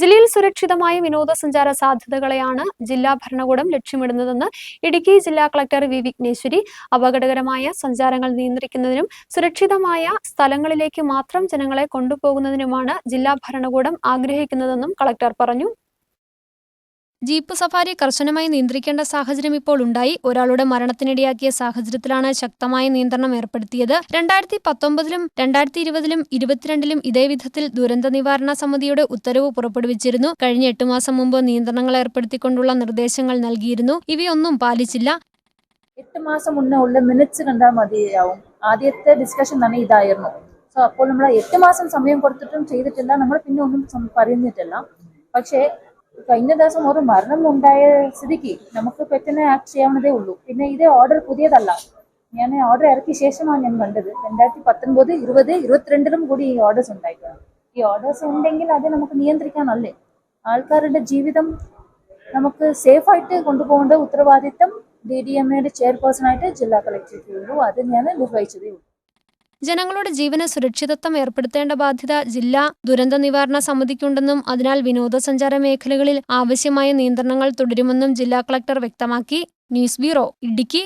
ജില്ലയിൽ സുരക്ഷിതമായ വിനോദസഞ്ചാര സാധ്യതകളെയാണ് ജില്ലാ ഭരണകൂടം ലക്ഷ്യമിടുന്നതെന്ന് ഇടുക്കി ജില്ലാ കളക്ടർ വി വിഘ്നേശ്വരി അപകടകരമായ സഞ്ചാരങ്ങൾ നിയന്ത്രിക്കുന്നതിനും സുരക്ഷിതമായ സ്ഥലങ്ങളിലേക്ക് മാത്രം ജനങ്ങളെ കൊണ്ടുപോകുന്നതിനുമാണ് ജില്ലാ ഭരണകൂടം ആഗ്രഹിക്കുന്നതെന്നും കളക്ടർ പറഞ്ഞു. ജീപ്പ് സഫാരി കർശനമായി നിയന്ത്രിക്കേണ്ട സാഹചര്യം ഇപ്പോൾ ഉണ്ടായി. ഒരാളുടെ മരണത്തിനിടയാക്കിയ സാഹചര്യത്തിലാണ് ശക്തമായ നിയന്ത്രണം ഏർപ്പെടുത്തിയത്. രണ്ടായിരത്തി പത്തൊമ്പതിലും രണ്ടായിരത്തി ഇരുപതിലും ഇരുപത്തിരണ്ടിലും ഇതേ വിധത്തിൽ ദുരന്ത നിവാരണ സമിതിയുടെ ഉത്തരവ് പുറപ്പെടുവിച്ചിരുന്നു. കഴിഞ്ഞ എട്ട് മാസം മുമ്പ് നിയന്ത്രണങ്ങൾ ഏർപ്പെടുത്തിക്കൊണ്ടുള്ള നിർദ്ദേശങ്ങൾ നൽകിയിരുന്നു. ഇവയൊന്നും പാലിച്ചില്ല. എട്ട് മാസം മുന്നേ ഉള്ള മിനിറ്റ്സ് കണ്ടാൽ മതിയാവും. ആദ്യത്തെ ഡിസ്കഷൻ തന്നെ ഇതായിരുന്നു. സോ അപ്പോൾ നമ്മൾ എട്ട് മാസം സമയം കൊടുത്തിട്ടും ചെയ്തിട്ടില്ല. നമ്മൾ പിന്നെ ഒന്നും പറയുന്നിട്ടില്ല പക്ഷേ കഴിഞ്ഞ ദിവസം ഒരു മരണം ഉണ്ടായ സ്ഥിതിക്ക് നമുക്ക് പെട്ടെന്ന് ആക്ട് ചെയ്യാവുന്നതേ ഉള്ളൂ. പിന്നെ ഇത് ഓർഡർ പുതിയതല്ല. ഞാൻ ഓർഡർ ഇറക്കിയ ശേഷമാണ് ഞാൻ കണ്ടത്. രണ്ടായിരത്തി പത്തൊൻപത് ഇരുപത് ഇരുപത്തിരണ്ടിലും കൂടി ഈ ഓർഡേഴ്സ് ഉണ്ടായിട്ടുണ്ട്. ഈ ഓർഡേഴ്സ് ഉണ്ടെങ്കിൽ അത് നമുക്ക് നിയന്ത്രിക്കാനല്ലേ? ആൾക്കാരുടെ ജീവിതം നമുക്ക് സേഫായിട്ട് കൊണ്ടുപോകേണ്ട ഉത്തരവാദിത്തം ഡി ഡി എം എയുടെ ചെയർപേഴ്സൺ ആയിട്ട് ജില്ലാ കളക്ടർക്ക് ഉള്ളൂ. അത് ഞാൻ നിർവഹിച്ചതേ ഉള്ളൂ. ജനങ്ങളുടെ ജീവന സുരക്ഷിതത്വം ഏർപ്പെടുത്തേണ്ട ബാധ്യത ജില്ലാ ദുരന്ത നിവാരണ സമിതിക്കുണ്ടെന്നും അതിനാൽ വിനോദസഞ്ചാര മേഖലകളിൽ ആവശ്യമായ നിയന്ത്രണങ്ങൾ തുടരുമെന്നും ജില്ലാ കളക്ടർ വ്യക്തമാക്കി. News bureau Idukki.